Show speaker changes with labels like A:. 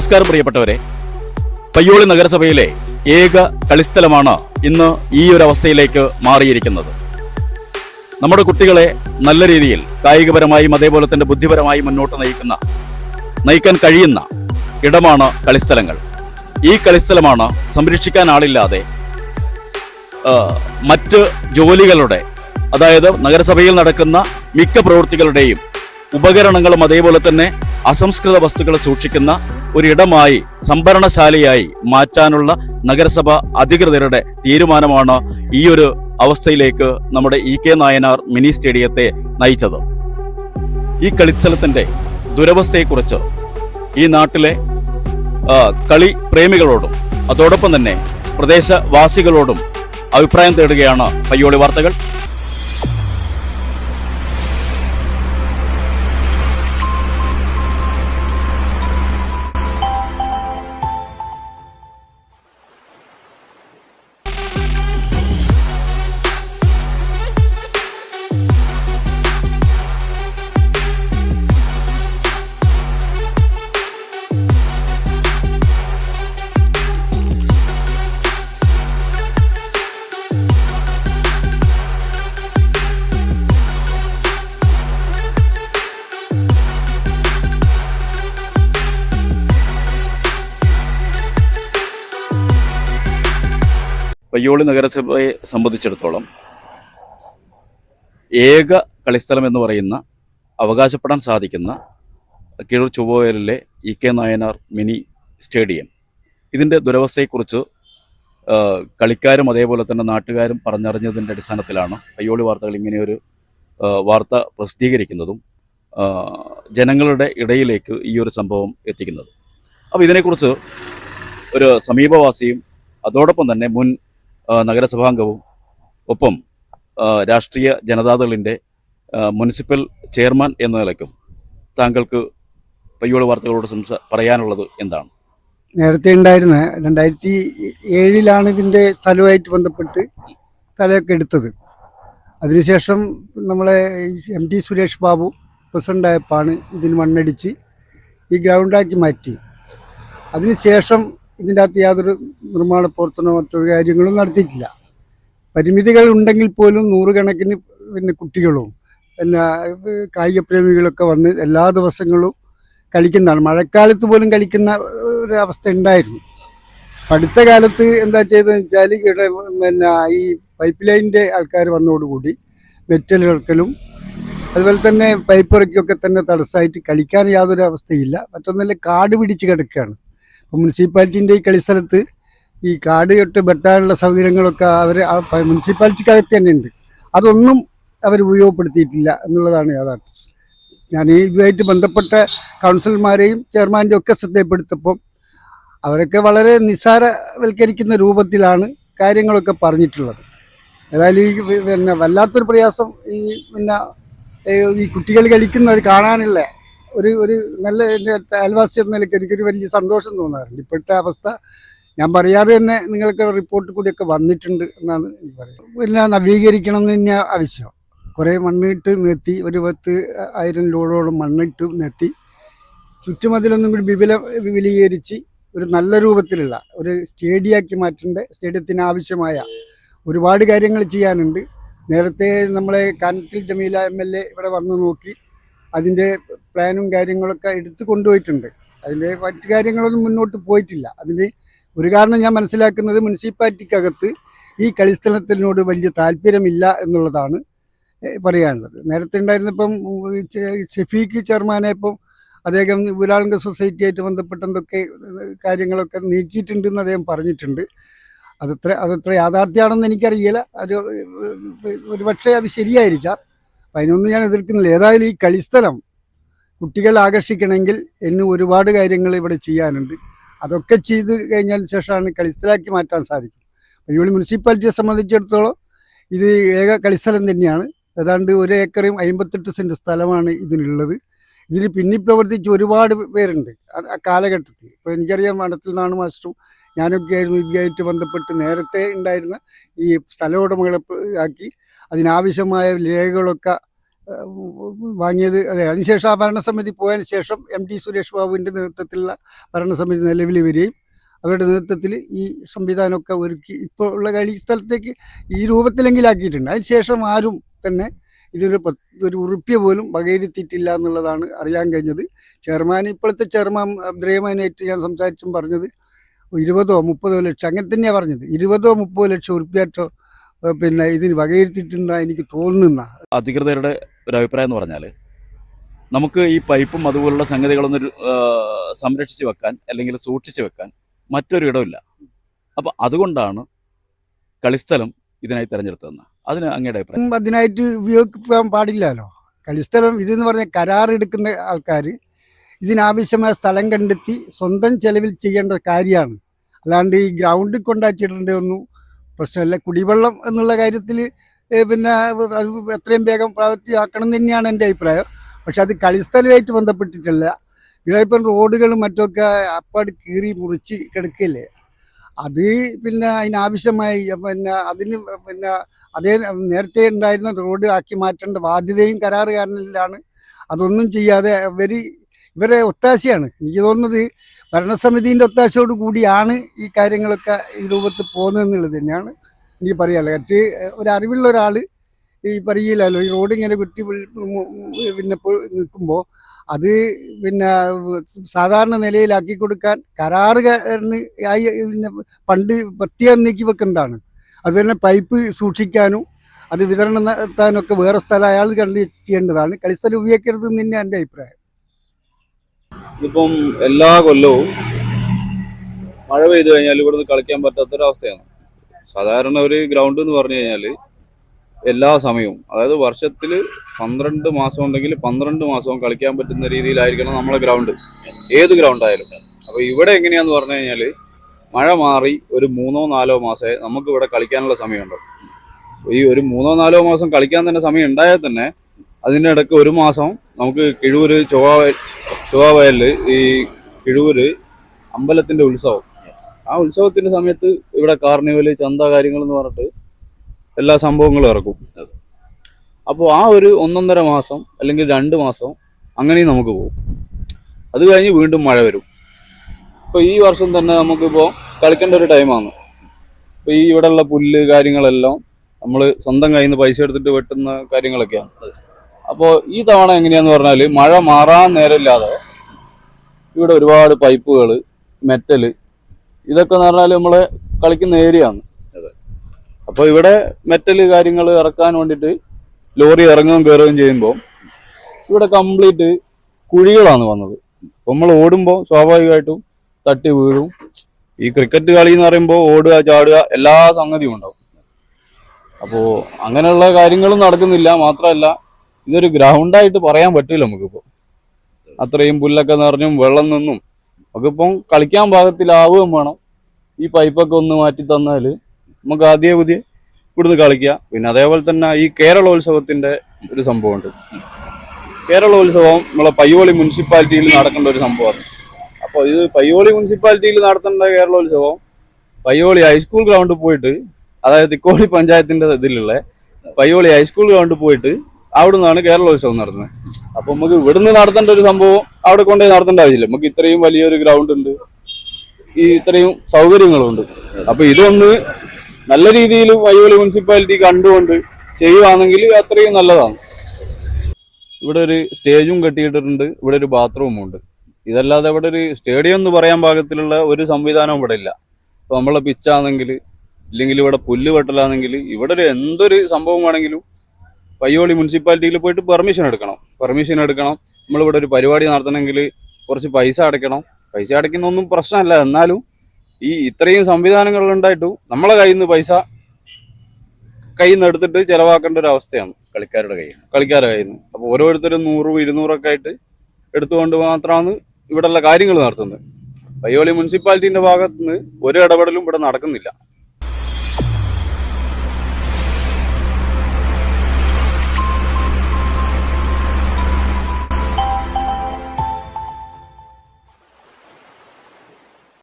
A: നമസ്കാരം പ്രിയപ്പെട്ടവരെ. പയ്യോളി നഗരസഭയിലെ ഏക കളിസ്ഥലമാണ് ഇന്ന് ഈ ഒരു അവസ്ഥയിലേക്ക് മാറിയിരിക്കുന്നത്. നമ്മുടെ കുട്ടികളെ നല്ല രീതിയിൽ കായികപരമായും അതേപോലെ തന്നെ ബുദ്ധിപരമായും മുന്നോട്ട് നയിക്കുന്ന നയിക്കാൻ കഴിയുന്ന ഇടമാണ് കളിസ്ഥലങ്ങൾ. ഈ കളിസ്ഥലമാണ് സംരക്ഷിക്കാൻ ആളില്ലാതെ മറ്റ് ജോലികളുടെ അതായത് നഗരസഭയിൽ നടക്കുന്ന മിക്ക പ്രവൃത്തികളുടെയും ഉപകരണങ്ങളും അതേപോലെ തന്നെ അസംസ്കൃത വസ്തുക്കൾ സൂക്ഷിക്കുന്ന ഒരിടമായി സംഭരണശാലയായി മാറ്റാനുള്ള നഗരസഭ അധികൃതരുടെ തീരുമാനമാണ് ഈ ഒരു അവസ്ഥയിലേക്ക് നമ്മുടെ ഇ കെ നായനാർ മിനി സ്റ്റേഡിയത്തെ നയിച്ചത്. ഈ കളിസ്ഥലത്തിന്റെ ദുരവസ്ഥയെക്കുറിച്ച് ഈ നാട്ടിലെ കളി പ്രേമികളോടും അതോടൊപ്പം തന്നെ പ്രദേശവാസികളോടും അഭിപ്രായം തേടുകയാണ് പയ്യോളി വാർത്തകൾ. പയ്യോളി നഗരസഭയെ സംബന്ധിച്ചിടത്തോളം ഏക കളിസ്ഥലം എന്ന് പറയുന്ന അവകാശപ്പെടാൻ സാധിക്കുന്ന Kizhur ചൊവ്വയിലെ E K Nayanar mini stadium. ഇതിന്റെ ദുരവസ്ഥയെക്കുറിച്ച് കളിക്കാരും അതേപോലെ തന്നെ നാട്ടുകാരും പറഞ്ഞറിഞ്ഞതിന്റെ അടിസ്ഥാനത്തിലാണ് പയ്യോളി വാർത്തകൾ ഇങ്ങനെയൊരു വാർത്ത പ്രസിദ്ധീകരിക്കുന്നതും ജനങ്ങളുടെ ഇടയിലേക്ക് ഈ ഒരു സംഭവം എത്തിക്കുന്നത്. അപ്പോൾ ഇതിനെക്കുറിച്ച് ഒരു സമീപവാസിയും അതോടൊപ്പം തന്നെ മുൻ നഗരസഭാംഗവും ഒപ്പം രാഷ്ട്രീയ ജനതാദളിന്റെ മുനിസിപ്പൽ ചെയർമാൻ എന്ന നിലയ്ക്കും താങ്കൾക്ക് പയ്യോളി വാർത്തകളോട് സംസാ പറയാനുള്ളത് എന്താണ്?
B: നേരത്തെ ഉണ്ടായിരുന്ന രണ്ടായിരത്തി ഏഴിലാണ് ഇതിന്റെ സ്ഥലവുമായിട്ട് ബന്ധപ്പെട്ട് സ്ഥലമൊക്കെ എടുത്തത്. അതിനുശേഷം നമ്മളെ എം ടി സുരേഷ് ബാബു പ്രസിഡന്റായപ്പാണ് ഇതിന് മണ്ണടിച്ച് ഈ ഗ്രൗണ്ടാക്കി മാറ്റി. അതിനുശേഷം ഇതിന്റെ അകത്ത് യാതൊരു നിർമ്മാണ പ്രവർത്തനമോ മറ്റൊരു കാര്യങ്ങളും നടത്തിയിട്ടില്ല. പരിമിതികൾ ഉണ്ടെങ്കിൽ പോലും നൂറുകണക്കിന് പിന്നെ കുട്ടികളും എല്ലാ കായിക പ്രേമികളൊക്കെ വന്ന് എല്ലാ ദിവസങ്ങളും കളിക്കുന്നതാണ്. മഴക്കാലത്ത് പോലും കളിക്കുന്ന ഒരു അവസ്ഥ ഉണ്ടായിരുന്നു. അടുത്ത കാലത്ത് എന്താ ചെയ്തതെന്ന് വെച്ചാൽ ഇവിടെ പിന്നെ ഈ പൈപ്പ് ലൈനിന്റെ ആൾക്കാർ വന്നതോടുകൂടി മെറ്റൽ അതുപോലെ തന്നെ പൈപ്പ് ഇറക്കിയൊക്കെ തന്നെ തടസ്സമായിട്ട് കളിക്കാൻ യാതൊരു അവസ്ഥയില്ല. മറ്റൊന്നല്ല കാട് പിടിച്ച് കിടക്കുകയാണ്. മുനിസിപ്പാലിറ്റിന്റെ ഈ കളിസ്ഥലത്ത് ഈ കാട് കെട്ട് വെട്ടാനുള്ള സൗകര്യങ്ങളൊക്കെ അവർ മുനിസിപ്പാലിറ്റിക്കകത്ത് തന്നെ ഉണ്ട്. അതൊന്നും അവർ ഉപയോഗപ്പെടുത്തിയിട്ടില്ല എന്നുള്ളതാണ് യാഥാർത്ഥ്യം. ഞാൻ ഈ ഇതുമായിട്ട് ബന്ധപ്പെട്ട കൗൺസിലർമാരെയും ചെയർമാന്റെയും ഒക്കെ ശ്രദ്ധപ്പെടുത്തപ്പം അവരൊക്കെ വളരെ നിസ്സാരവൽക്കരിക്കുന്ന രൂപത്തിലാണ് കാര്യങ്ങളൊക്കെ പറഞ്ഞിട്ടുള്ളത്. ഏതായാലും ഈ പിന്നെ വല്ലാത്തൊരു പ്രയാസം ഈ പിന്നെ ഈ കുട്ടികൾ കളിക്കുന്നത് കാണാനുള്ള ഒരു ഒരു നല്ല എന്റെ അയൽവാസി എന്ന നിലയ്ക്ക് എനിക്കൊരു വലിയ സന്തോഷം തോന്നാറുണ്ട്. ഇപ്പോഴത്തെ അവസ്ഥ ഞാൻ പറയാതെ തന്നെ നിങ്ങൾക്ക് റിപ്പോർട്ട് കൂടിയൊക്കെ വന്നിട്ടുണ്ട് എന്നാണ് എനിക്ക് പറയുന്നത് പിന്നെ നവീകരിക്കണം എന്ന് തന്നെ ആവശ്യം. കുറേ മണ്ണിട്ട് നിർത്തി ഒരു പത്ത് ആയിരം ലോഡോളം മണ്ണിട്ട് നിർത്തി ചുറ്റുമതിലൊന്നും കൂടി വിപുല വിപുലീകരിച്ച് ഒരു നല്ല രൂപത്തിലുള്ള ഒരു സ്റ്റേഡിയാക്കി മാറ്റേണ്ട സ്റ്റേഡിയത്തിന് ആവശ്യമായ ഒരുപാട് കാര്യങ്ങൾ ചെയ്യാനുണ്ട്. നേരത്തെ നമ്മളെ Kanathil Jameela M L A ഇവിടെ വന്ന് നോക്കി അതിന്റെ പ്ലാനും കാര്യങ്ങളൊക്കെ എടുത്തു കൊണ്ടുപോയിട്ടുണ്ട്. അതിന്റെ മറ്റു കാര്യങ്ങളൊന്നും മുന്നോട്ട് പോയിട്ടില്ല. അതിന് ഒരു കാരണം ഞാൻ മനസ്സിലാക്കുന്നത് മുനിസിപ്പാലിറ്റിക്കകത്ത് ഈ കളിസ്ഥലത്തിനോട് വലിയ താല്പര്യമില്ല എന്നുള്ളതാണ് പറയാനുള്ളത്. നേരത്തെ ഉണ്ടായിരുന്നപ്പം ഷെഫീഖ് ചെയർമാനെ ഇപ്പം അദ്ദേഹം ഊരാളുങ്ക സൊസൈറ്റിയായിട്ട് ബന്ധപ്പെട്ട എന്തൊക്കെ കാര്യങ്ങളൊക്കെ കാര്യങ്ങളൊക്കെ നീക്കിയിട്ടുണ്ടെന്ന് അദ്ദേഹം പറഞ്ഞിട്ടുണ്ട്. അതത്ര അതത്ര യാഥാർത്ഥ്യമാണെന്ന് എനിക്കറിയില്ല. ഒരു ഒരു പക്ഷേ അത് ശരിയായിരിക്കാം. അപ്പം അതിനൊന്നും ഞാൻ എതിർക്കുന്നില്ല. ഏതായാലും ഈ കളിസ്ഥലം കുട്ടികളെ ആകർഷിക്കണമെങ്കിൽ എന്നെ ഒരുപാട് കാര്യങ്ങൾ ഇവിടെ ചെയ്യാനുണ്ട്. അതൊക്കെ ചെയ്ത് കഴിഞ്ഞതിന് ശേഷമാണ് കളിസ്ഥലാക്കി മാറ്റാൻ സാധിക്കും. അയ്യോളി മുനിസിപ്പാലിറ്റിയെ സംബന്ധിച്ചിടത്തോളം ഇത് ഏക കളിസ്ഥലം തന്നെയാണ്. ഏതാണ്ട് ഒരു ഏക്കറും അമ്പത്തെട്ട് സെന്റ് സ്ഥലമാണ് ഇതിനുള്ളത്. ഇതിൽ പിന്നെ പ്രവർത്തിച്ച് ഒരുപാട് പേരുണ്ട് ആ കാലഘട്ടത്തിൽ. ഇപ്പോൾ എനിക്കറിയാം മഠത്തിൽ നിന്നാണ് മാസ്റ്ററും ഞാനൊക്കെ ആയിരുന്നു ഇതുമായിട്ട് ബന്ധപ്പെട്ട് നേരത്തെ ഉണ്ടായിരുന്ന ഈ സ്ഥല ഉടമകളെ ആക്കി അതിനാവശ്യമായ രേഖകളൊക്കെ വാങ്ങിയത്. അതെ അതിനുശേഷം ആ ഭരണസമിതി പോയതിനു ശേഷം എം ടി സുരേഷ് ബാബുവിന്റെ നേതൃത്വത്തിലുള്ള ഭരണസമിതി നിലവിൽ വരികയും അവരുടെ നേതൃത്വത്തിൽ ഈ സംവിധാനമൊക്കെ ഒരുക്കി ഇപ്പോൾ ഉള്ള കളി സ്ഥലത്തേക്ക് ഈ രൂപത്തിലെങ്കിലാക്കിയിട്ടുണ്ട്. അതിനുശേഷം ആരും തന്നെ ഇതിനൊരു ഒരു ഉറുപ്പ്യ പോലും വകയിരുത്തിയിട്ടില്ല എന്നുള്ളതാണ് അറിയാൻ കഴിഞ്ഞത്. ചെയർമാൻ ഇപ്പോഴത്തെ ചെയർമാൻ അബ്ദുറഹ്മാനായിട്ട് ഞാൻ സംസാരിച്ചും പറഞ്ഞത് ഇരുപതോ മുപ്പതോ ലക്ഷം അങ്ങനെ തന്നെയാണ് പറഞ്ഞത്. ഇരുപതോ മുപ്പതോ ലക്ഷം ഉറുപ്പ്യാറ്റോ പിന്നെ ഇതിന് വകയിരുത്തിയിട്ടുണ്ട് എനിക്ക് തോന്നുന്ന
A: അധികൃതരുടെ ഒരു അഭിപ്രായം എന്ന് പറഞ്ഞാൽ നമുക്ക് ഈ പൈപ്പും അതുപോലുള്ള സംഗതികളൊന്നും സംരക്ഷിച്ചു വെക്കാൻ അല്ലെങ്കിൽ സൂക്ഷിച്ചു വെക്കാൻ മറ്റൊരു ഇടമില്ല അപ്പോൾ അതുകൊണ്ടാണ് കളിസ്ഥലം ഇതിനായി തിരഞ്ഞെടുത്തതെന്ന്. അതിന് അങ്ങയുടെ അഭിപ്രായം?
B: അതിനായിട്ട് ഉപയോഗിക്കാൻ പാടില്ലല്ലോ. കളിസ്ഥലം ഇതെന്ന് പറഞ്ഞ കരാറെടുക്കുന്ന ആൾക്കാർ ഇതിനാവശ്യമായ സ്ഥലം കണ്ടെത്തി സ്വന്തം ചെലവിൽ ചെയ്യേണ്ട കാര്യമാണ്. അല്ലാണ്ട് ഈ ഗ്രൗണ്ടിൽ കൊണ്ടാച്ചിടേണ്ടതൊന്നും പ്രശ്നമല്ല. കുടിവെള്ളം എന്നുള്ള കാര്യത്തിൽ പിന്നെ അത് എത്രയും വേഗം പ്രാവർത്തിയാക്കണം തന്നെയാണ് എന്റെ അഭിപ്രായം. പക്ഷെ അത് കളിസ്ഥലമായിട്ട് ബന്ധപ്പെട്ടിട്ടല്ല. ഇവിടെ ഇപ്പം റോഡുകളും മറ്റൊക്കെ അപ്പാട് കീറി മുറിച്ച് കിടക്കില്ലേ. അത് പിന്നെ അതിനാവശ്യമായി. പിന്നെ അതിന് പിന്നെ അതേ നേരത്തെ ഉണ്ടായിരുന്ന റോഡ് ആക്കി മാറ്റേണ്ട ബാധ്യതയും കരാറുകാരനിലാണ് അതൊന്നും ചെയ്യാതെ ഇവർ ഇവരെ ഒത്താശയാണ്. എനിക്ക് തോന്നുന്നത് ഭരണസമിതിന്റെ ഒത്താശയോട് കൂടിയാണ് ഈ കാര്യങ്ങളൊക്കെ ഈ രൂപത്തിൽ പോകുന്നതെന്നുള്ളത് തന്നെയാണ് എനിക്ക് പറയാനുള്ളത്. മറ്റ് ഒരറിവുള്ള ഒരാൾ ഈ പറയില്ലല്ലോ ഈ റോഡ് ഇങ്ങനെ കുറ്റി പിന്നെ നിൽക്കുമ്പോൾ അത് പിന്നെ സാധാരണ നിലയിലാക്കി കൊടുക്കാൻ കരാറുകാരന് ആയി പിന്നെ പണ്ട് പ്രത്യേകം നീക്കി വെക്കുന്നതാണ്. അത് തന്നെ പൈപ്പ് സൂക്ഷിക്കാനും അത് വിതരണം നടത്താനൊക്കെ വേറെ സ്ഥലം അയാൾ കണ്ട് ചെയ്യേണ്ടതാണ്. കളിസ്ഥലം ഉപയോഗിക്കരുത് എന്ന് തന്നെ എന്റെ അഭിപ്രായം.
C: ഇതിപ്പം എല്ലാ കൊല്ലവും മഴ പെയ്തു കഴിഞ്ഞാൽ ഇവിടുന്ന് കളിക്കാൻ പറ്റാത്തൊരവസ്ഥയാണ്. സാധാരണ ഒരു ഗ്രൗണ്ട് എന്ന് പറഞ്ഞു കഴിഞ്ഞാൽ എല്ലാ സമയവും അതായത് വർഷത്തിൽ പന്ത്രണ്ട് മാസം ഉണ്ടെങ്കിൽ പന്ത്രണ്ട് മാസവും കളിക്കാൻ പറ്റുന്ന രീതിയിലായിരിക്കണം നമ്മളെ ഗ്രൗണ്ട് ഏത് ഗ്രൗണ്ട് ആയാലും. അപ്പോൾ ഇവിടെ എങ്ങനെയാന്ന് പറഞ്ഞു കഴിഞ്ഞാൽ മഴ മാറി ഒരു മൂന്നോ നാലോ മാസമേ നമുക്ക് ഇവിടെ കളിക്കാനുള്ള സമയമുണ്ടോ. ഈ ഒരു മൂന്നോ നാലോ മാസം കളിക്കാൻ തന്നെ സമയം ഉണ്ടായാൽ തന്നെ അതിന്റെ ഇടയ്ക്ക് ഒരു മാസം നമുക്ക് കിഴൂര് ചൊവ്വ ചൊവ്വവയലിൽ ഈ കിഴൂര് അമ്പലത്തിന്റെ ഉത്സവം. ആ ഉത്സവത്തിന്റെ സമയത്ത് ഇവിടെ കാർണിവൽ ചന്ത കാര്യങ്ങൾ എന്ന് പറഞ്ഞിട്ട് എല്ലാ സംഭവങ്ങളും ഇറക്കും. അപ്പോൾ ആ ഒരു ഒന്നൊന്നര മാസം അല്ലെങ്കിൽ രണ്ട് മാസം അങ്ങനെയും നമുക്ക് പോകും. അത് കഴിഞ്ഞ് വീണ്ടും മഴ വരും. ഇപ്പോൾ ഈ വർഷം തന്നെ നമുക്കിപ്പോൾ കളിക്കേണ്ട ഒരു ടൈമാണ്. ഇപ്പോൾ ഈ ഇവിടെയുള്ള പുല്ല് കാര്യങ്ങളെല്ലാം നമ്മൾ സ്വന്തം കയ്യിൽ നിന്ന് പൈസ എടുത്തിട്ട് വെട്ടുന്ന കാര്യങ്ങളൊക്കെയാണ്. അപ്പോൾ ഈ തവണ എങ്ങനെയാന്ന് പറഞ്ഞാൽ മഴ മാറാൻ നേരമില്ലാതെ ഇവിടെ ഒരുപാട് പൈപ്പുകൾ മെറ്റൽ ഇതൊക്കെ എന്ന് പറഞ്ഞാൽ നമ്മൾ കളിക്കുന്ന ഏരിയ ആണ്. അപ്പോൾ ഇവിടെ മെറ്റൽ കാര്യങ്ങൾ ഇറക്കാൻ വേണ്ടിയിട്ട് ലോറി ഇറങ്ങുകയും കയറുകയും ചെയ്യുമ്പോൾ ഇവിടെ കംപ്ലീറ്റ് കുഴികളാണ് വന്നത്. നമ്മൾ ഓടുമ്പോൾ സ്വാഭാവികമായിട്ടും തട്ടി വീഴും. ഈ ക്രിക്കറ്റ് കളി എന്ന് പറയുമ്പോൾ ഓടുക ചാടുക എല്ലാ സംഗതിയും ഉണ്ടാവും. അപ്പോൾ അങ്ങനെയുള്ള കാര്യങ്ങളും നടക്കുന്നില്ല. മാത്രമല്ല ഇതൊരു ഗ്രൗണ്ടായിട്ട് പറയാൻ പറ്റില്ല നമുക്കിപ്പോൾ അത്രയും പുല്ലൊക്കെ നിറഞ്ഞും വെള്ളം നിന്നും നമുക്കിപ്പം കളിക്കാൻ പാകത്തിലാവുകയും വേണം. ഈ പൈപ്പൊക്കെ ഒന്ന് മാറ്റി തന്നാൽ നമുക്ക് ആദ്യ പുതിയ ഇവിടുന്ന് കളിക്കുക പിന്നെ അതേപോലെ തന്നെ ഈ കേരളോത്സവത്തിന്റെ ഒരു സംഭവമുണ്ട്. കേരളോത്സവം നമ്മളെ പയ്യോളി മുനിസിപ്പാലിറ്റിയിൽ നടക്കേണ്ട ഒരു സംഭവമാണ്. അപ്പോൾ ഇത് പയ്യോളി മുനിസിപ്പാലിറ്റിയിൽ നടത്തേണ്ട കേരളോത്സവം പയ്യോളി ഹൈസ്കൂൾ ഗ്രൗണ്ടിൽ പോയിട്ട് അതായത് തിക്കോളി പഞ്ചായത്തിന്റെ ഇതിലുള്ള പയ്യോളി ഹൈസ്കൂൾ ഗ്രൗണ്ടിൽ പോയിട്ട് അവിടെ നിന്നാണ് കേരളോത്സവം നടത്തുന്നത്. അപ്പൊ നമുക്ക് ഇവിടുന്ന് നടത്തേണ്ട ഒരു സംഭവം അവിടെ കൊണ്ടുപോയി നടത്തേണ്ട ആവശ്യമില്ല. നമുക്ക് ഇത്രയും വലിയൊരു ഗ്രൗണ്ട് ഉണ്ട്. ഈ ഇത്രയും സൗകര്യങ്ങളുണ്ട്. അപ്പൊ ഇതൊന്ന് നല്ല രീതിയിൽ വൈവലി മുനിസിപ്പാലിറ്റി കണ്ടുകൊണ്ട് ചെയ്യുവാണെങ്കിൽ അത്രയും നല്ലതാണ്. ഇവിടെ ഒരു സ്റ്റേജും കെട്ടിയിട്ടിട്ടുണ്ട്. ഇവിടെ ഒരു ബാത്റൂമും ഉണ്ട്. ഇതല്ലാതെ ഇവിടെ ഒരു സ്റ്റേഡിയം എന്ന് പറയാൻ പാകത്തിലുള്ള ഒരു സംവിധാനവും ഇവിടെ ഇല്ല. ഇപ്പൊ നമ്മളെ പിച്ചാണെങ്കിൽ ഇല്ലെങ്കിൽ ഇവിടെ പുല്ല് വെട്ടലാണെങ്കിൽ ഇവിടെ ഒരു എന്തൊരു സംഭവം വേണമെങ്കിലും പയ്യോളി മുനിസിപ്പാലിറ്റിയിൽ പോയിട്ട് പെർമിഷൻ എടുക്കണം. പെർമിഷൻ എടുക്കണം. നമ്മളിവിടെ ഒരു പരിപാടി നടത്തണമെങ്കിൽ കുറച്ച് പൈസ അടയ്ക്കണം. പൈസ അടയ്ക്കുന്നൊന്നും പ്രശ്നമല്ല. എന്നാലും ഈ ഇത്രയും സംവിധാനങ്ങൾ ഉണ്ടായിട്ടും നമ്മളെ കയ്യിൽ നിന്ന് പൈസ കയ്യിൽ നിന്ന് എടുത്തിട്ട് ചിലവാക്കേണ്ട ഒരു അവസ്ഥയാണ്
A: കളിക്കാരുടെ കയ്യിൽ
C: കളിക്കാരുടെ കയ്യിൽ നിന്ന്. അപ്പോൾ ഓരോരുത്തരും നൂറും ഇരുന്നൂറൊക്കെ ആയിട്ട് എടുത്തുകൊണ്ട് മാത്രമാണ് ഇവിടെയുള്ള കാര്യങ്ങൾ നടത്തുന്നത്. പയ്യോളി മുനിസിപ്പാലിറ്റിന്റെ ഭാഗത്തുനിന്ന് ഒരു ഇടപെടലും ഇവിടെ നടക്കുന്നില്ല.